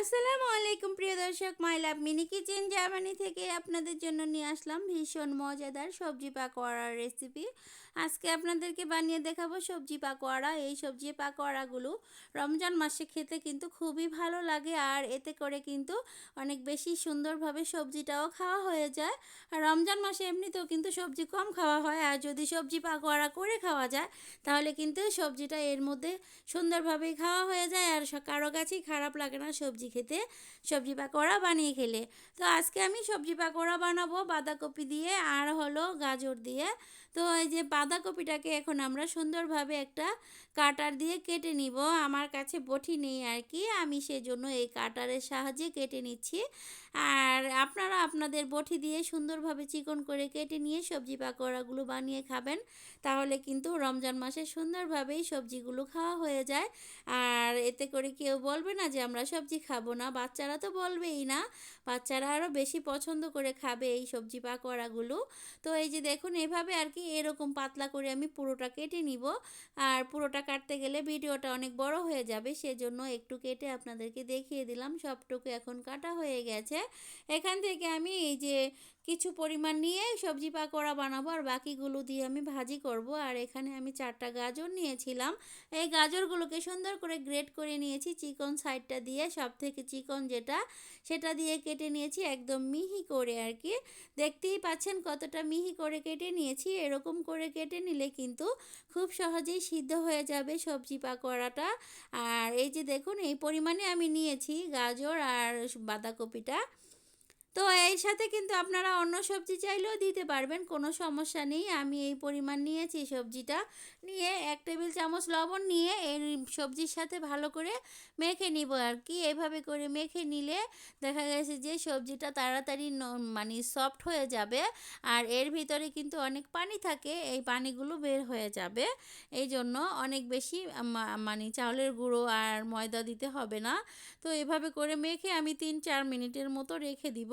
আসসালামু আলাইকুম প্রিয় দর্শক my love mini kitchen Germany থেকে আপনাদের জন্য নিয়ে আসলাম ভীষণ মজাদার সবজি পাকোয়ারার রেসিপি আজকে আপনাদেরকে বানিয়ে দেখাবো সবজি পাকোয়ারা। এই সবজি পাকোয়ারাগুলো রমজান মাসে খেতে কিন্তু খুবই ভালো লাগে আর এতে করে কিন্তু অনেক বেশি সুন্দরভাবে সবজিটাও খাওয়া হয়ে যায়। আর রমজান মাসে এমনিতেও কিন্তু সবজি কম খাওয়া হয় আর যদি সবজি পাকোয়ারা করে খাওয়া যায়, তাহলে কিন্তু সবজিটা এর মধ্যে সুন্দরভাবেই খাওয়া হয়ে যায় আর কারও কাছেই খারাপ লাগে না সবজি খেতে, সবজি পাকোড়া বানিয়ে খেলে। তো আজকে আমি সবজি পাকোড়া বানাবো বাঁধাকপি দিয়ে আর হলো গাজর দিয়ে। তো এই যে বাঁধাকপিটাকে এখন আমরা সুন্দরভাবে একটা কাটার দিয়ে কেটে নিব। আমার কাছে বটি নেই আর কি। আমি সেজন্য এই কাটারের সাহায্যে কেটে নিচ্ছি। আর আপনারা আপনাদের বটি দিয়ে সুন্দরভাবে চিকন করে কেটে নিয়ে সবজি পাকোড়াগুলো বানিয়ে খাবেন। তাহলে কিন্তু রমজান মাসে সুন্দরভাবেই সবজিগুলো খাওয়া হয়ে যায়। আর এতে করে কেউ বলবে না যে আমরা সবজি খাব না, বাচ্চারা তো বলবেই না। বাচ্চারা আরও বেশি পছন্দ করে খাবে এই সবজি পাকোড়াগুলো। তো এই যে দেখুন, এভাবে আর কি এরকম পাতলা করে আমি পুরোটা কেটে নিব। আর পুরোটা কাটতে গেলে ভিডিওটা অনেক বড় হয়ে যাবে, সেজন্য একটু কেটে আপনাদেরকে দেখিয়ে দিলাম। সবটুকু এখন কাটা হয়ে গেছে। এখান থেকে আমি এই যে কিছু পরিমাণ নিয়ে সবজি পাকোড়া বানাবো আর বাকিগুলো দিয়ে আমি ভাজি করব। আর এখানে আমি চারটা গাজর নিয়েছিলাম। এই গাজরগুলোকে সুন্দর করে গ্রেট করে নিয়েছি। চিকন সাইডটা দিয়ে সব থেকে চিকন যেটা, সেটা দিয়ে কেটে নিয়েছি একদম মিহি করে আর কি। দেখতেই পাচ্ছেন কতটা মিহি করে কেটে নিয়েছি। এরকম করে কেটে নিলে কিন্তু খুব সহজেই সিদ্ধ হয়ে যাবে সবজি পাকোড়াটা। আর এই যে দেখুন, এই পরিমাণে আমি নিয়েছি গাজর আর বাঁধাকপিটা। তো এই সাথে কিন্তু আপনারা অন্য সবজি চাইলেও দিতে পারবেন, কোনো সমস্যা নেই। আমি এই পরিমাণ নিয়েছি সবজিটা, নিয়ে এক টেবিল চামচ লবণ নিয়ে এই সবজির সাথে ভালো করে মেখে নিব আর কি। এভাবে করে মেখে নিলে দেখা গেছে যে সবজিটা তাড়াতাড়ি মানে সফট হয়ে যাবে আর এর ভিতরে কিন্তু অনেক পানি থাকে, এই পানিগুলো বের হয়ে যাবে। এই জন্য অনেক বেশি মানে চাউলের গুঁড়ো আর ময়দা দিতে হবে না। তো এভাবে করে মেখে আমি তিন চার মিনিটের মতো রেখে দিব।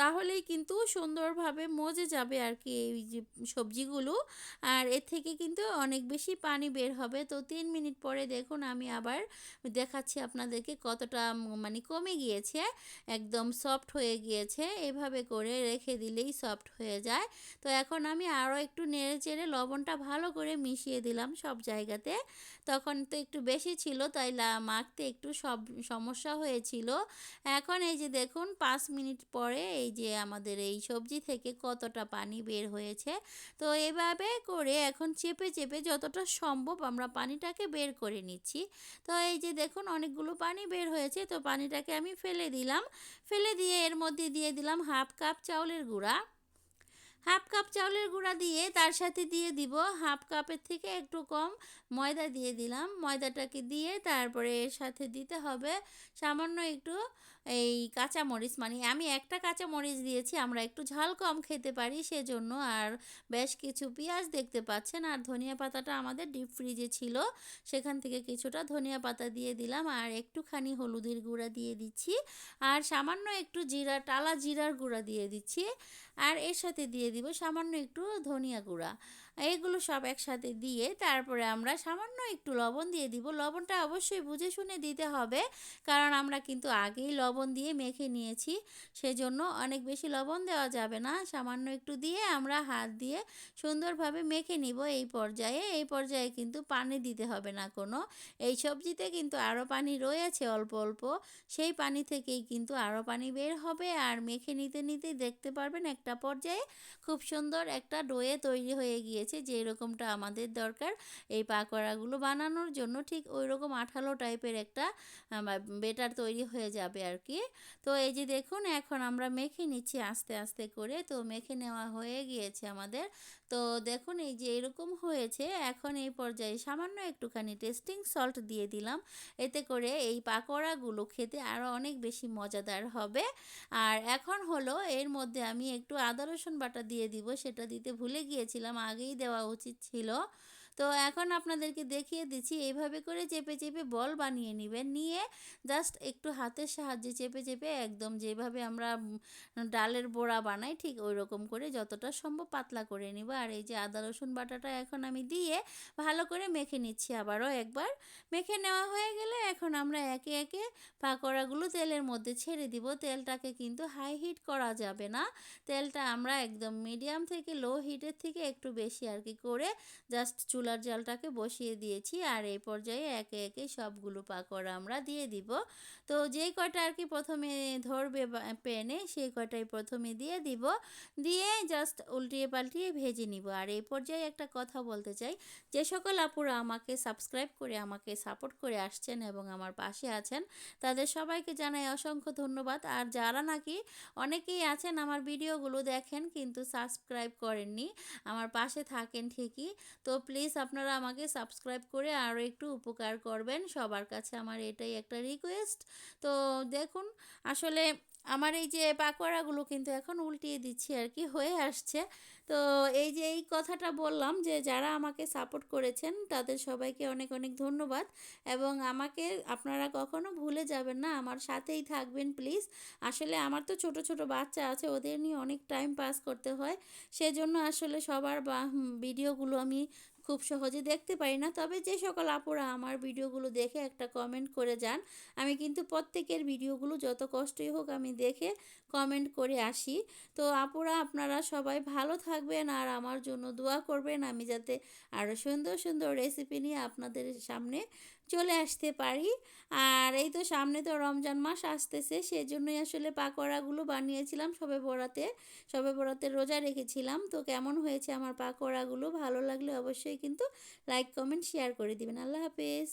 তাহলেই কিন্তু সুন্দরভাবে মজে যাবে আর কি এই যে সবজিগুলো। আর এর থেকে কিন্তু অনেক বেশি পানি বের হবে। তো তিন মিনিট পরে দেখুন আমি আবার দেখাচ্ছি আপনাদেরকে কতটা মানে কমে গিয়েছে, একদম সফট হয়ে গিয়েছে। এভাবে করে রেখে দিলেই সফট হয়ে যায়। তো এখন আমি আরও একটু নেড়ে চেড়ে লবণটা ভালো করে মিশিয়ে দিলাম সব জায়গাতে। তখন তো একটু বেশি ছিল, তাই মাখতে একটু সব সমস্যা হয়েছিল। এখন এই যে দেখুন, পাঁচ মিনিট পরে এই এই যে আমাদের এই সবজি থেকে কতটা পানি বের হয়েছে। তো এভাবে করে এখন চেপে চেপে যতটা সম্ভব আমরা পানিটাকে বের করে নিচ্ছি। তো এই যে দেখুন অনেকগুলো পানি বের হয়েছে, তো পানিটাকে আমি ফেলে দিলাম। ফেলে দিয়ে এর মধ্যে দিয়ে দিলাম হাফ কাপ চাউলের গুঁড়া। হাফ কাপ চাউলের গুঁড়া দিয়ে তার সাথে দিয়ে দিব হাফ কাপের থেকে একটু কম ময়দা দিয়ে দিলাম। ময়দাটাকে দিয়ে তারপরে এর সাথে দিতে হবে সামান্য একটু এই কাঁচামরিচ মানে আমি একটা কাঁচামরিচ দিয়েছি, আমরা একটু ঝাল কম খেতে পারি সেজন্য। আর বেশ কিছু পেঁয়াজ দেখতে পাচ্ছেন, আর ধনিয়া পাতাটা আমাদের ডিপ ফ্রিজে ছিল, সেখান থেকে কিছুটা ধনিয়া পাতা দিয়ে দিলাম, আর একটুখানি হলুদের গুঁড়া দিয়ে দিচ্ছি, আর সামান্য একটু জিরা, টালা জিরার গুঁড়া দিয়ে দিচ্ছি, আর এর সাথে দিয়ে দিব সামান্য একটু ধনিয়া গুঁড়া। এইগুলো সব একসাথে দিয়ে তারপরে আমরা সামান্য একটু লবণ দিয়ে দিব। লবণটা অবশ্যই বুঝে শুনে দিতে হবে, কারণ আমরা কিন্তু আগেই লবণ দিয়ে মেখে নিয়েছি, সেজন্য অনেক বেশি লবণ দেওয়া যাবে না। সামান্য একটু দিয়ে আমরা হাত দিয়ে সুন্দরভাবে মেখে নিব এই পর্যায়ে। এই পর্যায়ে কিন্তু পানি দিতে হবে না কোনো। এই সবজিতে কিন্তু আরও পানি রয়েছে অল্প অল্প। সেই পানি থেকেই কিন্তু আরও পানি বের হবে। আর মেখে নিতে নিতে দেখতে পারবেন একটা পর্যায়ে খুব সুন্দর একটা ডোয়ে তৈরি হয়ে গিয়েছে। হয়েছে যে এরকমটা আমাদের দরকার। এই পাকোড়াগুলো বানানোর জন্য ঠিক ওই রকম আঠালো টাইপের একটা বেটার তৈরি হয়ে যাবে আর কি তো এই যে দেখুন, এখন আমরা মেখে নিচ্ছি আস্তে আস্তে করে। তো মেখে নেওয়া হয়ে গিয়েছে আমাদের। তো দেখুন, এই যে এরকম হয়েছে, এখন এই পর্যায়ে সামান্য একটুখানি টেস্টিং সল্ট দিয়ে দিলাম। এতে করে এই পাকোড়াগুলো খেতে আরও অনেক বেশি মজাদার হবে। আর এখন হলো, এর মধ্যে আমি একটু আদা রসুন বাটা দিয়ে দিব, সেটা দিতে ভুলে গিয়েছিলাম, আগেই দেওয়া উচিত ছিল। তো এখন আপনাদেরকে দেখিয়ে দিচ্ছি এইভাবে করে চেপে চেপে বল বানিয়ে নেবেন। নিয়ে জাস্ট একটু হাতের সাহায্যে চেপে চেপে একদম যেভাবে আমরা ডালের বড়া বানাই, ঠিক ওই রকম করে যতটা সম্ভব পাতলা করে নিব। আর এই যে আদা, রসুন বাটাটা এখন আমি দিয়ে ভালো করে মেখে নিচ্ছি আবারও একবার। মেখে নেওয়া হয়ে গেলে এখন আমরা একে একে পাকোড়াগুলো তেলের মধ্যে ছেড়ে দিব। তেলটাকে কিন্তু হাই হিট করা যাবে না। তেলটা আমরা একদম মিডিয়াম থেকে লো হিটের থেকে একটু বেশি আর কি করে জাস্ট চুলার জালটাকে বসিয়ে দিয়েছি আর এই পর্যায়ে একে একে সবগুলো পাকোড়া আমরা দিয়ে দিব। তো যেই কয়টা আর কি প্রথমে ধরবে পেনে সেই কয়টাই প্রথমে দিয়ে দিব। দিয়ে জাস্ট উল্টিয়ে পাল্টিয়ে ভেজে নিব। আর এই পর্যায়ে একটা কথা বলতে চাই। যে সকল আপুরা আমাকে সাবস্ক্রাইব করে, আমাকে সাপোর্ট করে আসছেন এবং আমার পাশে আছেন, তাদের সবাইকে জানাই অসংখ্য ধন্যবাদ। আর যারা নাকি অনেকেই আছেন আমার ভিডিওগুলো দেখেন কিন্তু সাবস্ক্রাইব করেননি, আমার পাশে থাকেন ঠিকই। তো প্লিজ আপনারা আমাকে সাবস্ক্রাইব করে আরও একটু উপকার করবেন। সবার কাছে আমার এটাই একটা রিকোয়েস্ট তো দেখুন, আসলে আমার এই যে পাকোড়াগুলো কিন্তু এখন উল্টিয়ে দিচ্ছি আর কি, হয়ে আসছে। তো এই যে এই কথাটা বললাম যে যারা আমাকে সাপোর্ট করেছেন, তাদের সবাইকে অনেক অনেক ধন্যবাদ। এবং আমাকে আপনারা কখনো ভুলে যাবেন না, আমার সাথেই থাকবেন প্লিজ আসলে আমার তো ছোট ছোট বাচ্চা আছে, ওদের নিয়ে অনেক টাইম পাস করতে হয়। সেজন্য আসলে সবার ভিডিওগুলো আমি খুব সহজে দেখতে পারি না। তবে যে সকল আপুরা আমার ভিডিওগুলো দেখে একটা কমেন্ট করে যান, আমি কিন্তু প্রত্যেকের ভিডিওগুলো যত কষ্টই হোক আমি দেখে কমেন্ট করে আসি। তো আপুরা, আপনারা সবাই ভালো থাকবেন আর আমার জন্য দোয়া করবেন। আমি যাতে আরও সুন্দর সুন্দর রেসিপি নিয়ে আপনাদের সামনে চলে আসতে পারি। আর এই তো সামনে তো রমজান মাস আসতেছে, সেজন্যই আসলে পাকোড়াগুলো বানিয়েছিলাম সবে বড়াতে সবে বড়াতে রোজা রেখেছিলাম। তো কেমন হয়েছে আমার পাকোড়াগুলো? ভালো লাগলে অবশ্যই কিন্তু লাইক কমেন্ট শেয়ার করে দিবেন। আল্লাহ হাফেজ।